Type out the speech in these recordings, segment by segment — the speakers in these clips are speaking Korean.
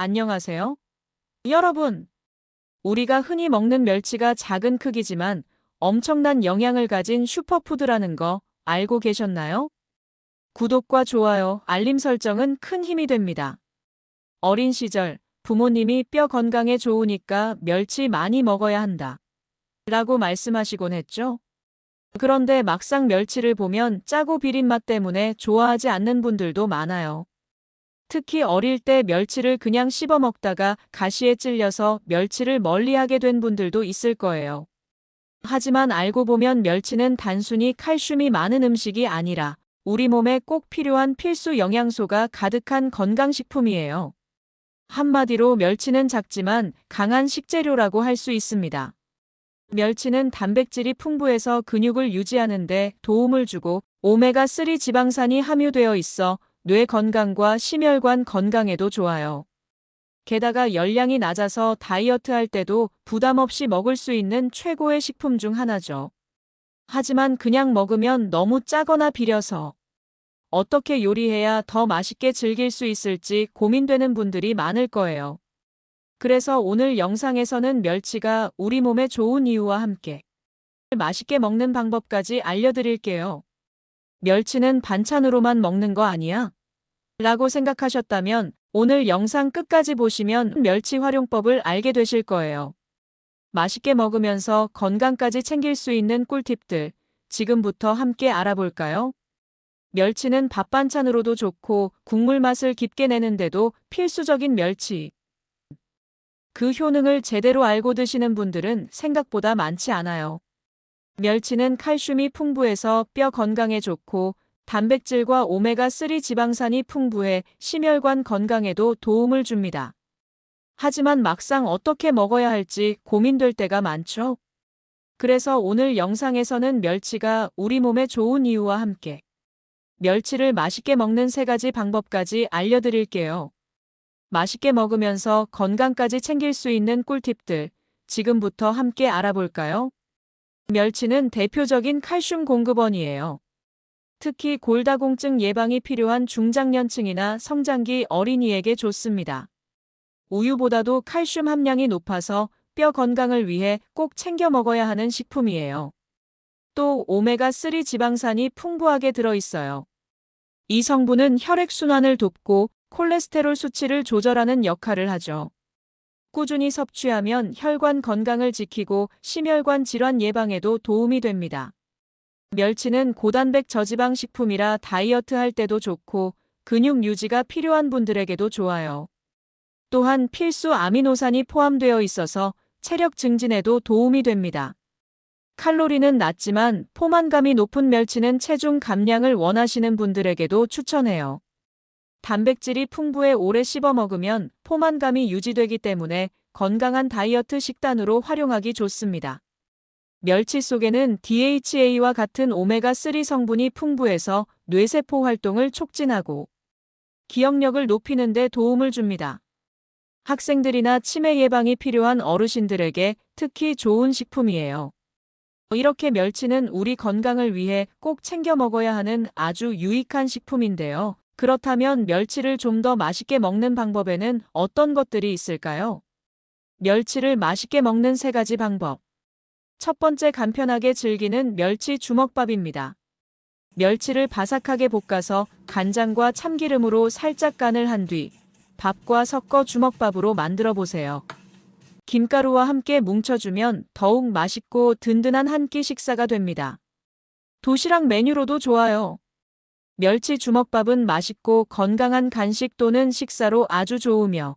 안녕하세요. 여러분, 우리가 흔히 먹는 멸치가 작은 크기지만 엄청난 영양을 가진 슈퍼푸드라는 거 알고 계셨나요? 구독과 좋아요, 알림 설정은 큰 힘이 됩니다. 어린 시절 부모님이 뼈 건강에 좋으니까 멸치 많이 먹어야 한다. 라고 말씀하시곤 했죠. 그런데 막상 멸치를 보면 짜고 비린 맛 때문에 좋아하지 않는 분들도 많아요. 특히 어릴 때 멸치를 그냥 씹어 먹다가 가시에 찔려서 멸치를 멀리하게 된 분들도 있을 거예요. 하지만 알고 보면 멸치는 단순히 칼슘이 많은 음식이 아니라 우리 몸에 꼭 필요한 필수 영양소가 가득한 건강식품이에요. 한마디로 멸치는 작지만 강한 식재료라고 할 수 있습니다. 멸치는 단백질이 풍부해서 근육을 유지하는 데 도움을 주고 오메가3 지방산이 함유되어 있어 뇌 건강과 심혈관 건강에도 좋아요. 게다가 열량이 낮아서 다이어트 할 때도 부담 없이 먹을 수 있는 최고의 식품 중 하나죠. 하지만 그냥 먹으면 너무 짜거나 비려서 어떻게 요리해야 더 맛있게 즐길 수 있을지 고민되는 분들이 많을 거예요. 그래서 오늘 영상에서는 멸치가 우리 몸에 좋은 이유와 함께 맛있게 먹는 방법까지 알려드릴게요. 멸치는 반찬으로만 먹는 거 아니야? 라고 생각하셨다면 오늘 영상 끝까지 보시면 멸치 활용법을 알게 되실 거예요. 맛있게 먹으면서 건강까지 챙길 수 있는 꿀팁들 지금부터 함께 알아볼까요? 멸치는 밥 반찬으로도 좋고 국물 맛을 깊게 내는데도 필수적인 멸치. 그 효능을 제대로 알고 드시는 분들은 생각보다 많지 않아요. 멸치는 칼슘이 풍부해서 뼈 건강에 좋고 단백질과 오메가3 지방산이 풍부해 심혈관 건강에도 도움을 줍니다. 하지만 막상 어떻게 먹어야 할지 고민될 때가 많죠? 그래서 오늘 영상에서는 멸치가 우리 몸에 좋은 이유와 함께 멸치를 맛있게 먹는 세 가지 방법까지 알려드릴게요. 맛있게 먹으면서 건강까지 챙길 수 있는 꿀팁들 지금부터 함께 알아볼까요? 멸치는 대표적인 칼슘 공급원이에요. 특히 골다공증 예방이 필요한 중장년층이나 성장기 어린이에게 좋습니다. 우유보다도 칼슘 함량이 높아서 뼈 건강을 위해 꼭 챙겨 먹어야 하는 식품이에요. 또 오메가3 지방산이 풍부하게 들어있어요. 이 성분은 혈액순환을 돕고 콜레스테롤 수치를 조절하는 역할을 하죠. 꾸준히 섭취하면 혈관 건강을 지키고 심혈관 질환 예방에도 도움이 됩니다. 멸치는 고단백 저지방 식품이라 다이어트 할 때도 좋고 근육 유지가 필요한 분들에게도 좋아요. 또한 필수 아미노산이 포함되어 있어서 체력 증진에도 도움이 됩니다. 칼로리는 낮지만 포만감이 높은 멸치는 체중 감량을 원하시는 분들에게도 추천해요. 단백질이 풍부해 오래 씹어 먹으면 포만감이 유지되기 때문에 건강한 다이어트 식단으로 활용하기 좋습니다. 멸치 속에는 DHA와 같은 오메가3 성분이 풍부해서 뇌세포 활동을 촉진하고 기억력을 높이는 데 도움을 줍니다. 학생들이나 치매 예방이 필요한 어르신들에게 특히 좋은 식품이에요. 이렇게 멸치는 우리 건강을 위해 꼭 챙겨 먹어야 하는 아주 유익한 식품인데요. 그렇다면 멸치를 좀 더 맛있게 먹는 방법에는 어떤 것들이 있을까요? 멸치를 맛있게 먹는 세 가지 방법. 첫 번째 간편하게 즐기는 멸치 주먹밥입니다. 멸치를 바삭하게 볶아서 간장과 참기름으로 살짝 간을 한 뒤 밥과 섞어 주먹밥으로 만들어 보세요. 김가루와 함께 뭉쳐주면 더욱 맛있고 든든한 한 끼 식사가 됩니다. 도시락 메뉴로도 좋아요. 멸치 주먹밥은 맛있고 건강한 간식 또는 식사로 아주 좋으며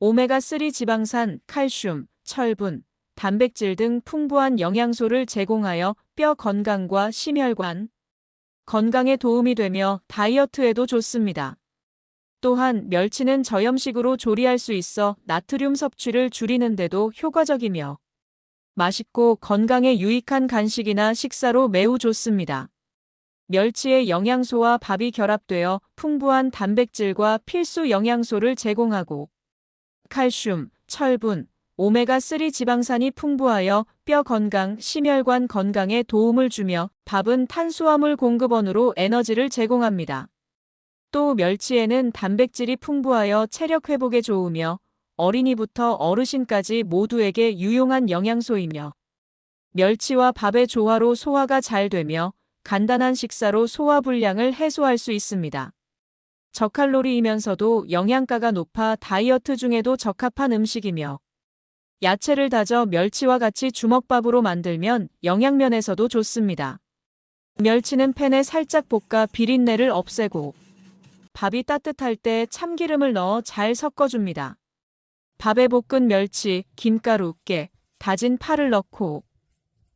오메가3 지방산, 칼슘, 철분, 단백질 등 풍부한 영양소를 제공하여 뼈 건강과 심혈관 건강에 도움이 되며 다이어트에도 좋습니다. 또한 멸치는 저염식으로 조리할 수 있어 나트륨 섭취를 줄이는데도 효과적이며 맛있고 건강에 유익한 간식이나 식사로 매우 좋습니다. 멸치의 영양소와 밥이 결합되어 풍부한 단백질과 필수 영양소를 제공하고 칼슘, 철분, 오메가3 지방산이 풍부하여 뼈 건강, 심혈관 건강에 도움을 주며 밥은 탄수화물 공급원으로 에너지를 제공합니다. 또 멸치에는 단백질이 풍부하여 체력 회복에 좋으며 어린이부터 어르신까지 모두에게 유용한 영양소이며 멸치와 밥의 조화로 소화가 잘 되며 간단한 식사로 소화 불량을 해소할 수 있습니다. 저칼로리이면서도 영양가가 높아 다이어트 중에도 적합한 음식이며 야채를 다져 멸치와 같이 주먹밥으로 만들면 영양면에서도 좋습니다. 멸치는 팬에 살짝 볶아 비린내를 없애고 밥이 따뜻할 때 참기름을 넣어 잘 섞어줍니다. 밥에 볶은 멸치, 김가루, 깨, 다진 파를 넣고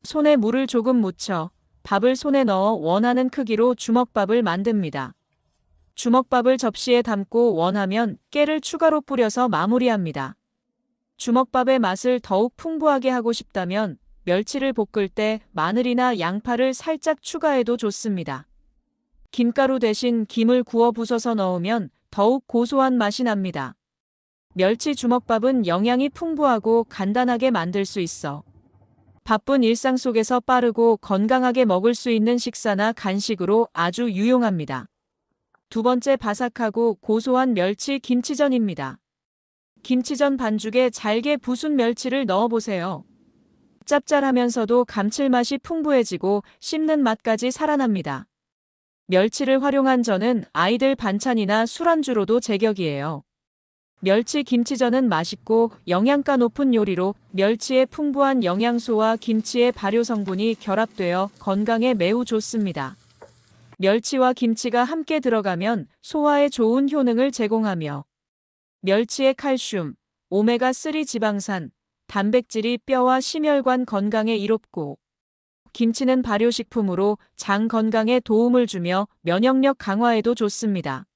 손에 물을 조금 묻혀 밥을 손에 넣어 원하는 크기로 주먹밥을 만듭니다. 주먹밥을 접시에 담고 원하면 깨를 추가로 뿌려서 마무리합니다. 주먹밥의 맛을 더욱 풍부하게 하고 싶다면 멸치를 볶을 때 마늘이나 양파를 살짝 추가해도 좋습니다. 김가루 대신 김을 구워 부숴서 넣으면 더욱 고소한 맛이 납니다. 멸치 주먹밥은 영양이 풍부하고 간단하게 만들 수 있어 바쁜 일상 속에서 빠르고 건강하게 먹을 수 있는 식사나 간식으로 아주 유용합니다. 두 번째 바삭하고 고소한 멸치 김치전입니다. 김치전 반죽에 잘게 부순 멸치를 넣어보세요. 짭짤하면서도 감칠맛이 풍부해지고 씹는 맛까지 살아납니다. 멸치를 활용한 전은 아이들 반찬이나 술안주로도 제격이에요. 멸치 김치전은 맛있고 영양가 높은 요리로 멸치의 풍부한 영양소와 김치의 발효 성분이 결합되어 건강에 매우 좋습니다. 멸치와 김치가 함께 들어가면 소화에 좋은 효능을 제공하며 멸치의 칼슘, 오메가3 지방산, 단백질이 뼈와 심혈관 건강에 이롭고 김치는 발효식품으로 장 건강에 도움을 주며 면역력 강화에도 좋습니다.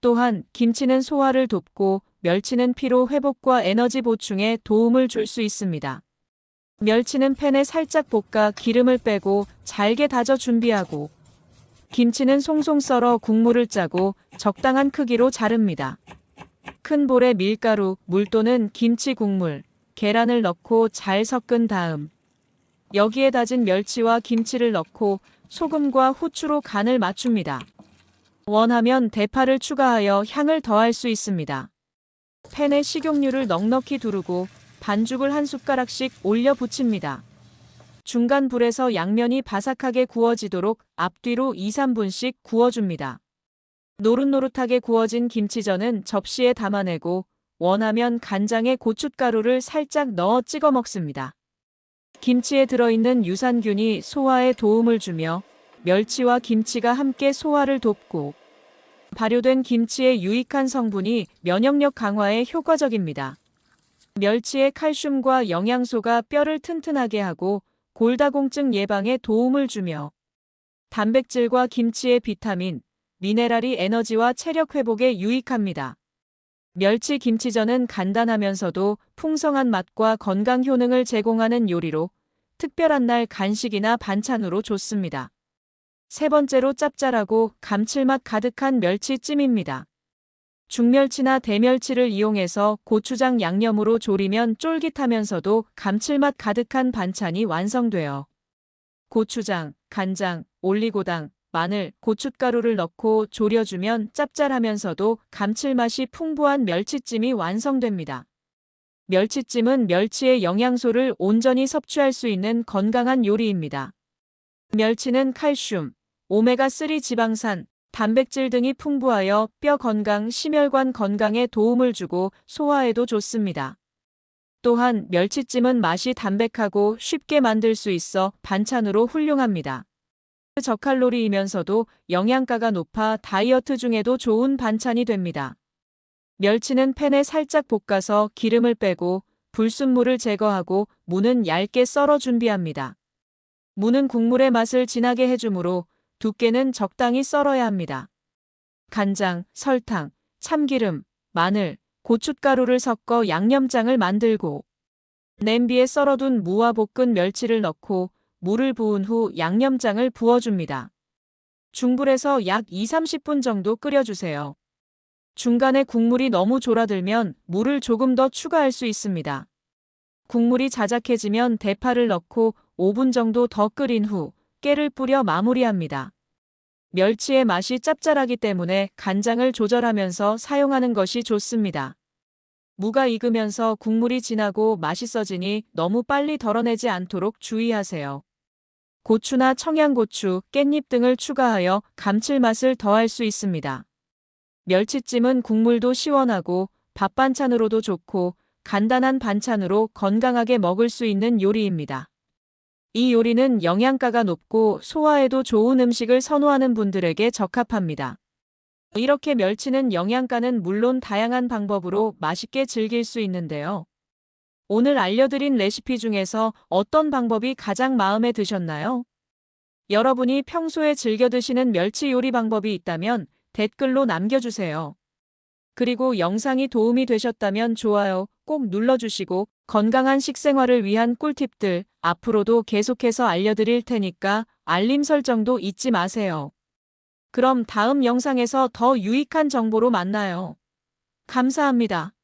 또한 김치는 소화를 돕고 멸치는 피로 회복과 에너지 보충에 도움을 줄 수 있습니다. 멸치는 팬에 살짝 볶아 기름을 빼고 잘게 다져 준비하고 김치는 송송 썰어 국물을 짜고 적당한 크기로 자릅니다. 큰 볼에 밀가루, 물 또는 김치 국물, 계란을 넣고 잘 섞은 다음 여기에 다진 멸치와 김치를 넣고 소금과 후추로 간을 맞춥니다. 원하면 대파를 추가하여 향을 더할 수 있습니다. 팬에 식용유를 넉넉히 두르고 반죽을 한 숟가락씩 올려 붙입니다. 중간 불에서 양면이 바삭하게 구워지도록 앞뒤로 2, 3분씩 구워줍니다. 노릇노릇하게 구워진 김치전은 접시에 담아내고 원하면 간장에 고춧가루를 살짝 넣어 찍어 먹습니다. 김치에 들어있는 유산균이 소화에 도움을 주며 멸치와 김치가 함께 소화를 돕고 발효된 김치의 유익한 성분이 면역력 강화에 효과적입니다. 멸치의 칼슘과 영양소가 뼈를 튼튼하게 하고 골다공증 예방에 도움을 주며 단백질과 김치의 비타민, 미네랄이 에너지와 체력 회복에 유익합니다. 멸치 김치전은 간단하면서도 풍성한 맛과 건강 효능을 제공하는 요리로 특별한 날 간식이나 반찬으로 좋습니다. 세 번째로 짭짤하고 감칠맛 가득한 멸치찜입니다. 중멸치나 대멸치를 이용해서 고추장 양념으로 조리면 쫄깃하면서도 감칠맛 가득한 반찬이 완성돼요. 고추장, 간장, 올리고당, 마늘, 고춧가루를 넣고 졸여주면 짭짤하면서도 감칠맛이 풍부한 멸치찜이 완성됩니다. 멸치찜은 멸치의 영양소를 온전히 섭취할 수 있는 건강한 요리입니다. 멸치는 칼슘, 오메가3 지방산, 단백질 등이 풍부하여 뼈 건강, 심혈관 건강에 도움을 주고 소화에도 좋습니다. 또한 멸치찜은 맛이 담백하고 쉽게 만들 수 있어 반찬으로 훌륭합니다. 저칼로리이면서도 영양가가 높아 다이어트 중에도 좋은 반찬이 됩니다. 멸치는 팬에 살짝 볶아서 기름을 빼고 불순물을 제거하고 무는 얇게 썰어 준비합니다. 무는 국물의 맛을 진하게 해주므로 두께는 적당히 썰어야 합니다. 간장, 설탕, 참기름, 마늘, 고춧가루를 섞어 양념장을 만들고 냄비에 썰어둔 무와 볶은 멸치를 넣고 물을 부은 후 양념장을 부어줍니다. 중불에서 약 2, 30분 정도 끓여주세요. 중간에 국물이 너무 졸아들면 물을 조금 더 추가할 수 있습니다. 국물이 자작해지면 대파를 넣고 5분 정도 더 끓인 후 깨를 뿌려 마무리합니다. 멸치의 맛이 짭짤하기 때문에 간장을 조절하면서 사용하는 것이 좋습니다. 무가 익으면서 국물이 진하고 맛있어지니 너무 빨리 덜어내지 않도록 주의하세요. 고추나 청양고추, 깻잎 등을 추가하여 감칠맛을 더할 수 있습니다. 멸치찜은 국물도 시원하고 밥 반찬으로도 좋고 간단한 반찬으로 건강하게 먹을 수 있는 요리입니다. 이 요리는 영양가가 높고 소화에도 좋은 음식을 선호하는 분들에게 적합합니다. 이렇게 멸치는 영양가는 물론 다양한 방법으로 맛있게 즐길 수 있는데요. 오늘 알려드린 레시피 중에서 어떤 방법이 가장 마음에 드셨나요? 여러분이 평소에 즐겨 드시는 멸치 요리 방법이 있다면 댓글로 남겨주세요. 그리고 영상이 도움이 되셨다면 좋아요 꼭 눌러주시고 건강한 식생활을 위한 꿀팁들 앞으로도 계속해서 알려드릴 테니까 알림 설정도 잊지 마세요. 그럼 다음 영상에서 더 유익한 정보로 만나요. 감사합니다.